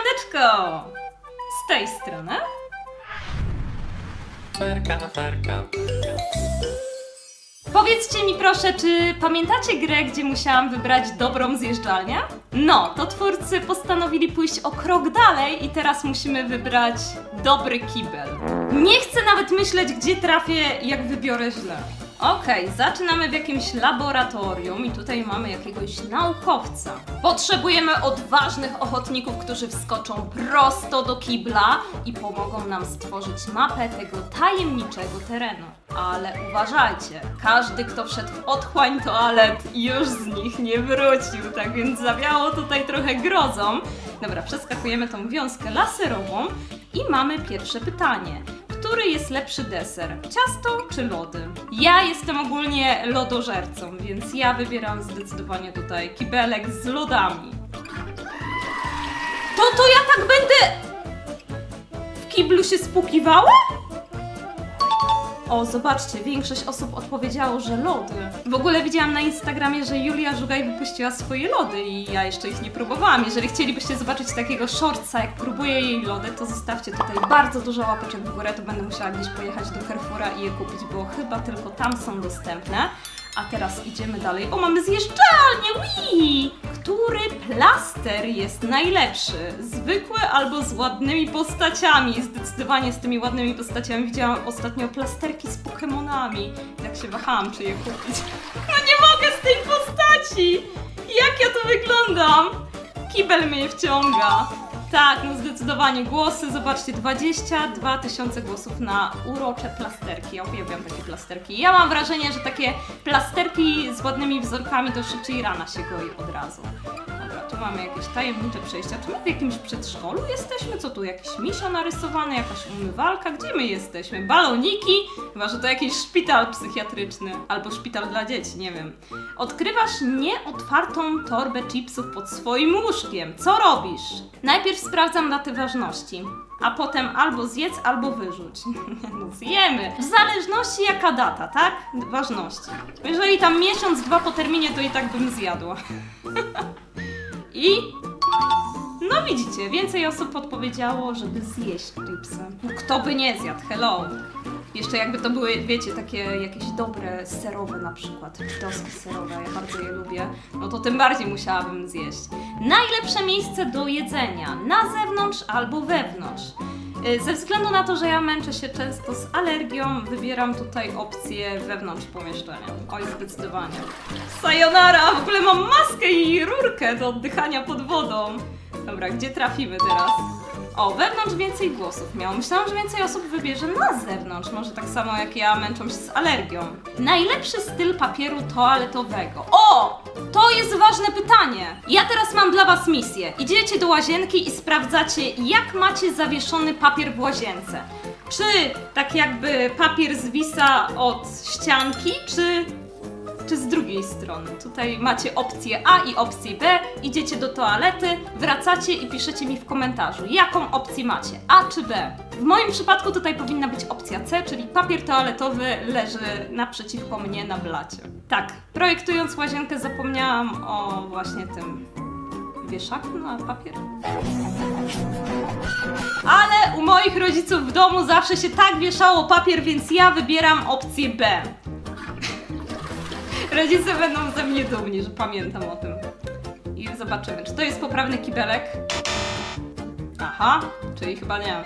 siemaneczko! Z tej strony Ferka, ferka. Powiedzcie mi proszę, czy pamiętacie grę, gdzie musiałam wybrać dobrą zjeżdżalnię? No, to twórcy postanowili pójść o krok dalej i teraz musimy wybrać dobry kibel. Nie chcę nawet myśleć, gdzie trafię, jak wybiorę źle. Okej, zaczynamy w jakimś laboratorium i tutaj mamy jakiegoś naukowca. Potrzebujemy odważnych ochotników, którzy wskoczą prosto do kibla i pomogą nam stworzyć mapę tego tajemniczego terenu. Ale uważajcie, każdy, kto wszedł w otchłań toalet, już z nich nie wrócił, tak więc zawiało tutaj trochę grozą. Dobra, przeskakujemy tą wiązkę laserową i mamy pierwsze pytanie. Który jest lepszy deser? Ciasto czy lody? Ja jestem ogólnie lodożercą, więc ja wybieram zdecydowanie tutaj kibelek z lodami. To to ja tak będę w kiblu się spukiwała? O, zobaczcie, większość osób odpowiedziało, że lody. W ogóle widziałam na Instagramie, że Julia Żugaj wypuściła swoje lody i ja jeszcze ich nie próbowałam. Jeżeli chcielibyście zobaczyć takiego shortsa, jak próbuje jej lody, to zostawcie tutaj bardzo dużo łapeczek w górę, to będę musiała gdzieś pojechać do Carrefoura i je kupić, bo chyba tylko tam są dostępne. A teraz idziemy dalej. O, mamy zjeżdżalnię! Wii! Który plaster jest najlepszy? Zwykły albo z ładnymi postaciami? Zdecydowanie z tymi ładnymi postaciami widziałam ostatnio plasterki z Pokemonami. Tak się wahałam, czy je kupić. No nie mogę z tej postaci! Jak ja tu wyglądam? Kibel mnie wciąga. Tak, no zdecydowanie. Głosy, zobaczcie, 22 tysiące głosów na urocze plasterki. Ja uwielbiam takie plasterki. Ja mam wrażenie, że takie plasterki z ładnymi wzorkami to szybciej rana się goi od razu. Tu mamy jakieś tajemnicze przejścia. Czy my w jakimś przedszkolu jesteśmy? Co tu, jakiś misio narysowany, jakaś umywalka? Gdzie my jesteśmy? Baloniki? Chyba, że to jakiś szpital psychiatryczny. Albo szpital dla dzieci, nie wiem. Odkrywasz nieotwartą torbę chipsów pod swoim łóżkiem. Co robisz? Najpierw sprawdzam daty ważności, a potem albo zjedz, albo wyrzuć. no zjemy. W zależności jaka data, tak? Ważności. Jeżeli tam miesiąc, dwa po terminie, to i tak bym zjadła. I no widzicie, więcej osób podpowiedziało, żeby zjeść chipsy. Kto by nie zjadł, hello. Jeszcze jakby to były, wiecie, takie jakieś dobre serowe na przykład, toski serowe, ja bardzo je lubię, no to tym bardziej musiałabym zjeść. Najlepsze miejsce do jedzenia, na zewnątrz albo wewnątrz. Y, Ze względu na to, że ja męczę się często z alergią, wybieram tutaj opcję wewnątrz pomieszczenia. Oj, zdecydowanie. Sayonara! W ogóle mam maskę i rurkę do oddychania pod wodą. Dobra, gdzie trafimy teraz? O, wewnątrz więcej głosów miał. Myślałam, że więcej osób wybierze na zewnątrz. Może tak samo jak ja męczą się z alergią. Najlepszy styl papieru toaletowego. O! To jest ważne pytanie. Ja teraz mam dla Was misję. Idziecie do łazienki i sprawdzacie, jak macie zawieszony papier w łazience. Czy tak jakby papier zwisa od ścianki, czy czy z drugiej strony. Tutaj macie opcję A i opcję B, idziecie do toalety, wracacie i piszecie mi w komentarzu, jaką opcję macie, A czy B. W moim przypadku tutaj powinna być opcja C, czyli papier toaletowy leży naprzeciwko mnie na blacie. Tak, projektując łazienkę zapomniałam o właśnie tym wieszaku na papier. Ale u moich rodziców w domu zawsze się tak wieszało papier, więc ja wybieram opcję B. Rodzice będą ze mnie dumni, że pamiętam o tym. I zobaczymy, czy to jest poprawny kibelek. Aha, czyli chyba nie.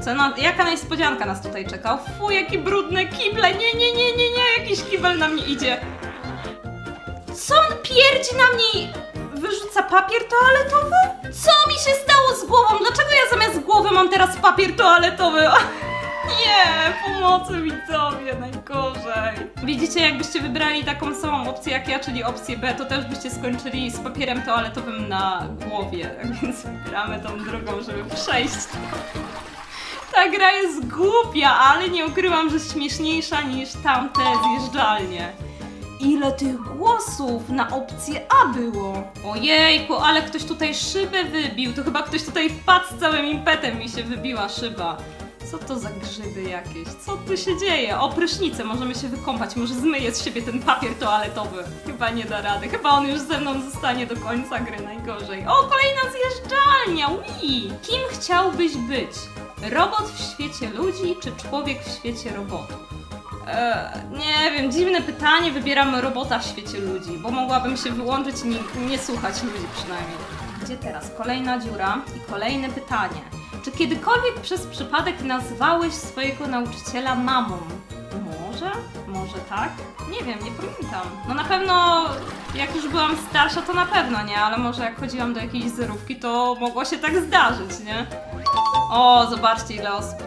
Co na, jaka niespodzianka nas tutaj czeka? Fu, jakie brudne kible! Nie, nie, nie, nie, nie, jakiś kibel na mnie idzie. Co on pierdzi na mnie? Wyrzuca papier toaletowy? Co mi się stało z głową? Dlaczego ja zamiast głowy mam teraz papier toaletowy? Nie, pomocy widzowie, najgorzej. Widzicie, jakbyście wybrali taką samą opcję jak ja, czyli opcję B, to też byście skończyli z papierem toaletowym na głowie. Więc wybieramy tą drugą, żeby przejść. Ta gra jest głupia, ale nie ukrywam, że śmieszniejsza niż tamte zjeżdżalnie. Ile tych głosów na opcję A było? Ojejku, ale ktoś tutaj szybę wybił. To chyba ktoś tutaj wpadł z całym impetem i się wybiła szyba. Co to za grzyby jakieś? Co tu się dzieje? O, prysznice, możemy się wykąpać, może zmyję z siebie ten papier toaletowy. Chyba nie da rady, chyba on już ze mną zostanie do końca gry najgorzej. O, kolejna zjeżdżalnia, ui! Kim chciałbyś być? Robot w świecie ludzi, czy człowiek w świecie robotów? Eee, nie wiem, dziwne pytanie, wybieram robota w świecie ludzi, bo mogłabym się wyłączyć i nie, nie słuchać ludzi przynajmniej. Gdzie teraz? Kolejna dziura i kolejne pytanie. Czy kiedykolwiek przez przypadek nazwałeś swojego nauczyciela mamą? Może? Może tak? Nie wiem, nie pamiętam. No na pewno, jak już byłam starsza, to na pewno nie, ale może jak chodziłam do jakiejś zerówki, to mogło się tak zdarzyć, nie? O, zobaczcie ile osób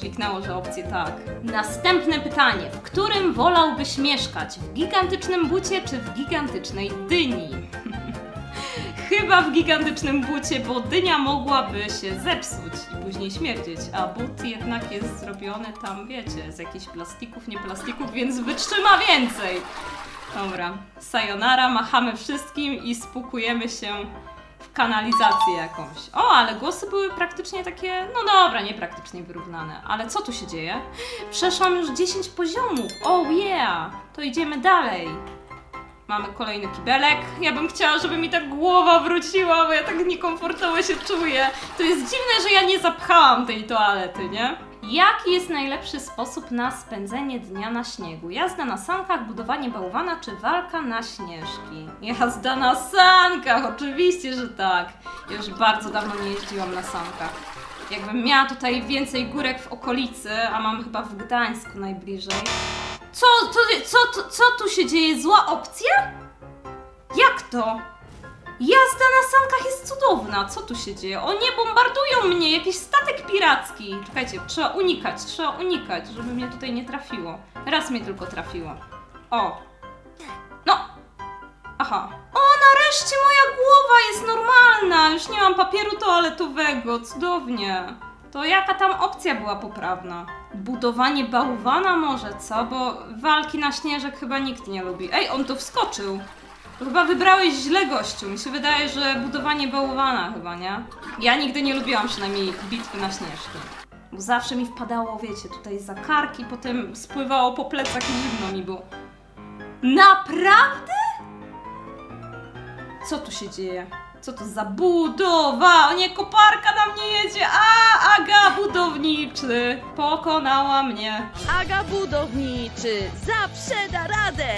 kliknęło, że opcję tak. Następne pytanie. W którym wolałbyś mieszkać? W gigantycznym bucie czy w gigantycznej dyni? Chyba w gigantycznym bucie, bo dynia mogłaby się zepsuć i później śmierdzieć, a but jednak jest zrobiony tam, wiecie, z jakichś plastików, nie plastików, więc wytrzyma więcej. Dobra, sayonara, machamy wszystkim i spukujemy się w kanalizację jakąś. O, ale głosy były praktycznie takie, no dobra, nie praktycznie wyrównane. Ale co tu się dzieje? Przeszłam już 10 poziomów. Oh yeah! To idziemy dalej. Mamy kolejny kibelek. Ja bym chciała, żeby mi ta głowa wróciła, bo ja tak niekomfortowo się czuję. To jest dziwne, że ja nie zapchałam tej toalety, nie? Jaki jest najlepszy sposób na spędzenie dnia na śniegu? Jazda na sankach, budowanie bałwana czy walka na śnieżki? Jazda na sankach, oczywiście, że tak. Ja już bardzo dawno nie jeździłam na sankach. Jakbym miała tutaj więcej górek w okolicy, a mam chyba w Gdańsku najbliżej. Co, co, co, tu się dzieje? Zła opcja? Jak to? Jazda na sankach jest cudowna. Co tu się dzieje? O nie, bombardują mnie! Jakiś statek piracki! Czekajcie, trzeba unikać, trzeba unikać, żeby mnie tutaj nie trafiło. Raz mnie tylko trafiło. O! No! Aha. O, nareszcie moja głowa jest normalna! Już nie mam papieru toaletowego, cudownie. To jaka tam opcja była poprawna? Budowanie bałwana może, co? Bo walki na śnieżek chyba nikt nie lubi. Ej, on tu wskoczył! Chyba wybrałeś źle gościu. Mi się wydaje, że budowanie bałwana chyba, nie? Ja nigdy nie lubiłam przynajmniej bitwy na śnieżki. Bo zawsze mi wpadało, wiecie, tutaj za karki, potem spływało po plecach i zimno mi było. Naprawdę? Co tu się dzieje? Co to za budowa? O nie, koparka na mnie jedzie! A, Aga, budowniczy! Pokonała mnie. Aga Budowniczy zawsze da radę!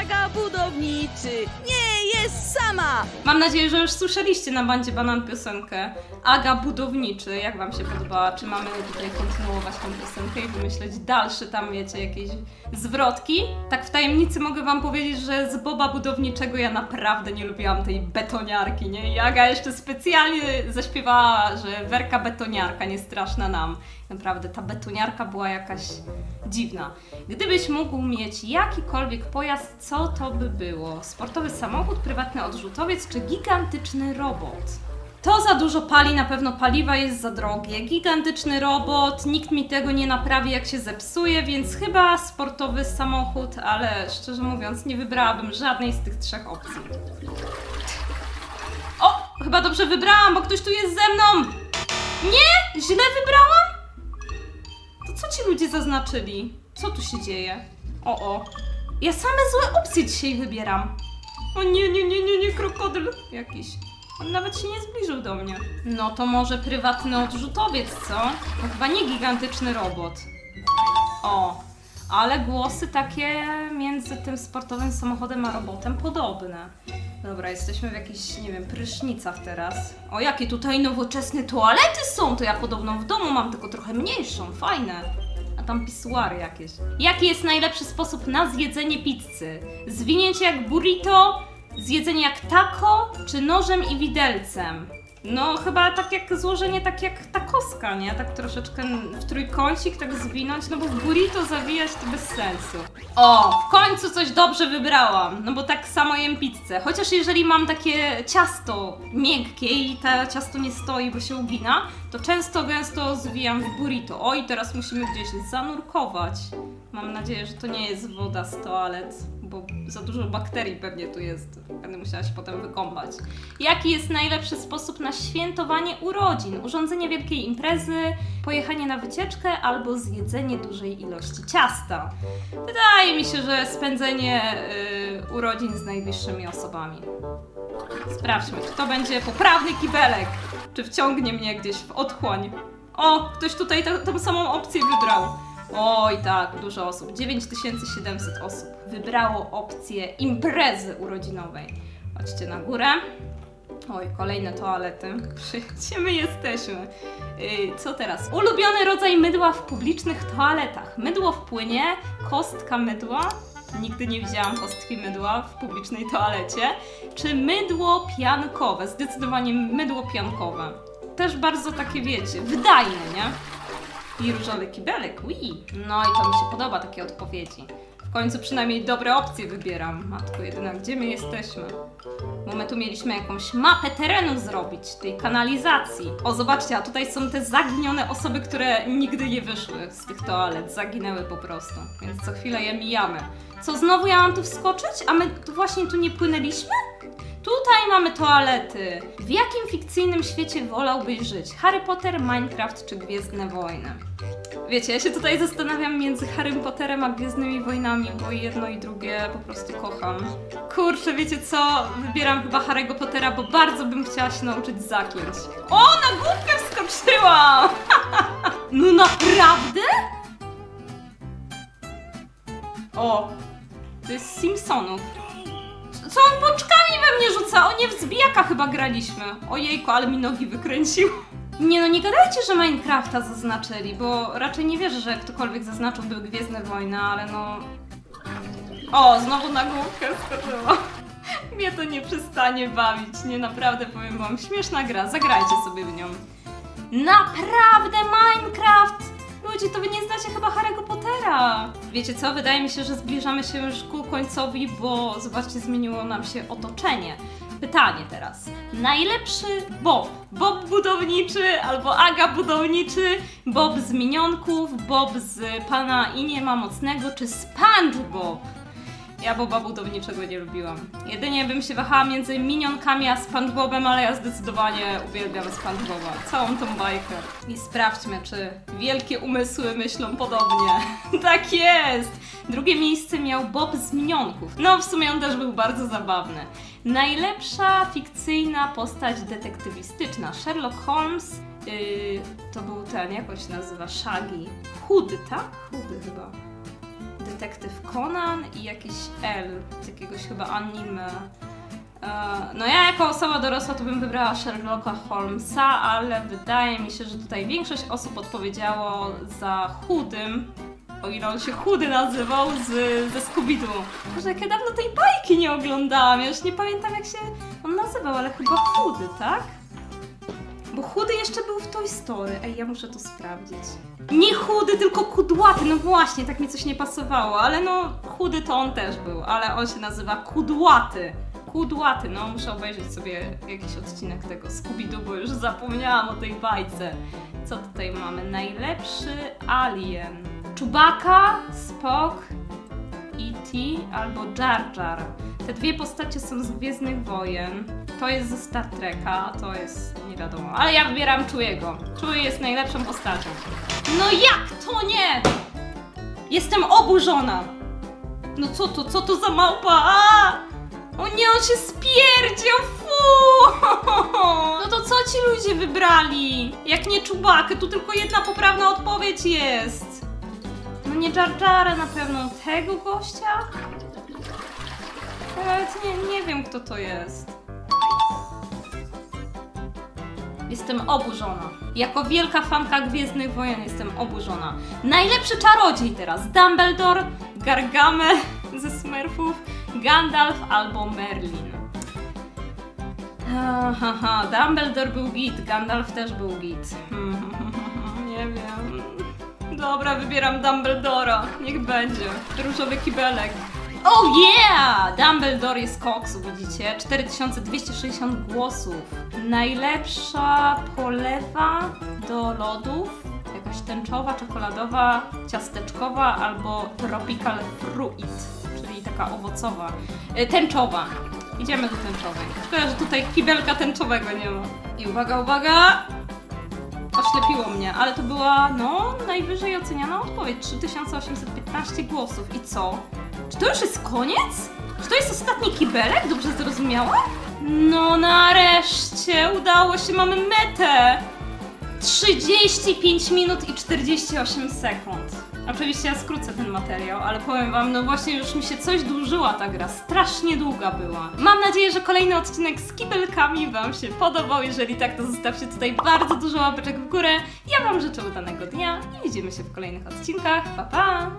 Aga Budowniczy nie jest sama! Mam nadzieję, że już słyszeliście na bandzie Banan piosenkę Aga Budowniczy. Jak wam się podobała? Czy mamy tutaj kontynuować tę piosenkę i wymyśleć dalsze tam, wiecie, jakieś zwrotki? Tak w tajemnicy mogę wam powiedzieć, że z Boba Budowniczego ja naprawdę nie lubiłam tej betoniarki, nie? I Aga jeszcze specjalnie zaśpiewała, że Werka betoniarka, nie straszna nam. Naprawdę, ta betoniarka była jakaś dziwna. Gdybyś mógł mieć jakikolwiek pojazd, co to by było? Sportowy samochód, prywatny odrzutowiec czy gigantyczny robot? To za dużo pali, na pewno paliwa jest za drogie. Gigantyczny robot, nikt mi tego nie naprawi, jak się zepsuje, więc chyba sportowy samochód, ale szczerze mówiąc, nie wybrałabym żadnej z tych trzech opcji. O! Chyba dobrze wybrałam, bo ktoś tu jest ze mną! Nie! Źle wybrałam? To co ci ludzie zaznaczyli? Co tu się dzieje? O, o. Ja same złe opcje dzisiaj wybieram. O nie, nie, nie, nie, nie, krokodyl jakiś. On nawet się nie zbliżył do mnie. No to może prywatny odrzutowiec, co? No chyba nie gigantyczny robot. O, ale głosy takie między tym sportowym samochodem a robotem podobne. Dobra, jesteśmy w jakichś, nie wiem, prysznicach teraz. O, jakie tutaj nowoczesne toalety są! To ja podobno w domu mam, tylko trochę mniejszą, fajne. A tam pisuary jakieś. Jaki jest najlepszy sposób na zjedzenie pizzy? Zwinięcie jak burrito, zjedzenie jak taco, czy nożem i widelcem? No, chyba tak jak złożenie tak jak takoska, nie? Tak troszeczkę w trójkącik tak zwinąć, no bo w burrito zawijać to bez sensu. O, w końcu coś dobrze wybrałam, no bo tak samo jem pizzę. Chociaż jeżeli mam takie ciasto miękkie i to ciasto nie stoi, bo się ugina, to często gęsto zwijam w burrito. O, i teraz musimy gdzieś zanurkować. Mam nadzieję, że to nie jest woda z toalet, bo za dużo bakterii pewnie tu jest. Będę musiała się potem wykąpać. Jaki jest najlepszy sposób na świętowanie urodzin? Urządzenie wielkiej imprezy, pojechanie na wycieczkę albo zjedzenie dużej ilości ciasta. Wydaje mi się, że spędzenie y, urodzin z najbliższymi osobami. Sprawdźmy, czy to będzie poprawny kibelek, czy wciągnie mnie gdzieś w otchłań. O, ktoś tutaj tą samą opcję wybrał. Oj, tak, dużo osób. 9700 osób wybrało opcję imprezy urodzinowej. Chodźcie na górę. Oj, kolejne toalety. Gdzie my jesteśmy? Yy, co teraz? Ulubiony rodzaj mydła w publicznych toaletach. Mydło w płynie, kostka mydła. Nigdy nie widziałam kostki mydła w publicznej toalecie. Czy mydło piankowe? Zdecydowanie mydło piankowe. Też bardzo takie, wiecie, wydajne, nie? I różowy kibelek, ui. No i to mi się podoba, takie odpowiedzi. W końcu przynajmniej dobre opcje wybieram. Matko jedyna, gdzie my jesteśmy? Bo my tu mieliśmy jakąś mapę terenu zrobić, tej kanalizacji. O, zobaczcie, a tutaj są te zaginione osoby, które nigdy nie wyszły z tych toalet. Zaginęły po prostu. Więc co chwilę je mijamy. Co, znowu ja mam tu wskoczyć? A my tu właśnie tu nie płynęliśmy? Tutaj mamy toalety. W jakim fikcyjnym świecie wolałbyś żyć? Harry Potter, Minecraft czy Gwiezdne Wojny? Wiecie, ja się tutaj zastanawiam między Harrym Potterem a Gwiezdnymi Wojnami, bo jedno i drugie po prostu kocham. Kurczę, wiecie co? Wybieram chyba Harry'ego Pottera, bo bardzo bym chciała się nauczyć zaklęć. O, na główkę wskoczyłam! no naprawdę? O, to jest Simpsonów. Co on boczkami we mnie rzuca? O nie, w zbijaka chyba graliśmy. Ojejku, ale mi nogi wykręcił. Nie no, nie gadajcie, że Minecrafta zaznaczyli, bo raczej nie wierzę, że ktokolwiek zaznaczył był Gwiezdne Wojny, ale no... O, znowu na główkę skoczyła. Mnie to nie przestanie bawić, nie naprawdę powiem wam, śmieszna gra, zagrajcie sobie w nią. Naprawdę Minecraft! Ludzie, to wy nie znacie chyba Harry'ego Pottera. Wiecie co? Wydaje mi się, że zbliżamy się już ku końcowi, bo zobaczcie, zmieniło nam się otoczenie. Pytanie teraz. Najlepszy Bob? Bob budowniczy albo Aga budowniczy? Bob z minionków? Bob z pana i nie ma mocnego? Czy SpongeBob? Ja Boba budowniczego nie lubiłam. Jedynie bym się wahała między minionkami a SpongeBobem, ale ja zdecydowanie uwielbiam SpongeBoba. Całą tą bajkę. I sprawdźmy, czy wielkie umysły myślą podobnie. tak jest! Drugie miejsce miał Bob z minionków. No, w sumie on też był bardzo zabawny. Najlepsza fikcyjna postać detektywistyczna. Sherlock Holmes. Yy, to był ten, jak on się nazywa? Shaggy. Chudy, tak? Chudy chyba detektyw Conan i jakiś L z jakiegoś chyba anime. E, No ja jako osoba dorosła to bym wybrała Sherlocka Holmesa, ale wydaje mi się, że tutaj większość osób odpowiedziało za chudym, o ile on się chudy nazywał, z, ze Scooby-Doo. Boże, jak ja dawno tej bajki nie oglądałam, ja już nie pamiętam jak się on nazywał, ale chyba chudy, tak? Bo chudy jeszcze był w Toy Story. Ej, ja muszę to sprawdzić. Nie chudy, tylko kudłaty. No właśnie, tak mi coś nie pasowało, ale no chudy to on też był, ale on się nazywa kudłaty. Kudłaty, no muszę obejrzeć sobie jakiś odcinek tego Scooby-Doo, bo już zapomniałam o tej bajce. Co tutaj mamy? Najlepszy alien. Chewbacca, Spock, E.T. albo Jar Jar. Te dwie postacie są z Gwiezdnych Wojen. To jest ze Star Treka, to jest nie wiadomo. Ale ja wybieram Chewiego. Chewie jest najlepszą postacią. No jak to nie? Jestem oburzona. No co to, co to za małpa? A! O nie, on się spierdział, fu! No to co ci ludzie wybrali? Jak nie czubakę, tu tylko jedna poprawna odpowiedź jest. No nie Jar na pewno, tego gościa? Nawet nie, nie wiem kto to jest. Jestem oburzona. Jako wielka fanka Gwiezdnych Wojen jestem oburzona. Najlepszy czarodziej teraz. Dumbledore, Gargamel ze Smurfów, Gandalf albo Merlin. Haha, Dumbledore był git, Gandalf też był git. Nie wiem. Dobra, wybieram Dumbledora. Niech będzie. Różowy kibelek. Oh yeah! Dumbledore jest koksu, widzicie? 4260 głosów. Najlepsza polewa do lodów. Jakaś tęczowa, czekoladowa, ciasteczkowa albo tropical fruit, czyli taka owocowa, e, tęczowa. Idziemy do tęczowej. Szkoda, że tutaj kibelka tęczowego nie ma. I uwaga, uwaga! Oślepiło mnie, ale to była, no, najwyżej oceniana odpowiedź. 3815 głosów. I co? Czy to już jest koniec? Czy to jest ostatni kibelek? Dobrze zrozumiałam? No nareszcie, udało się, mamy metę! 35 minut i 48 sekund. Oczywiście ja skrócę ten materiał, ale powiem wam, no właśnie już mi się coś dłużyła ta gra, strasznie długa była. Mam nadzieję, że kolejny odcinek z kibelkami wam się podobał, jeżeli tak, to zostawcie tutaj bardzo dużo łapeczek w górę. Ja wam życzę udanego dnia i widzimy się w kolejnych odcinkach, pa pa!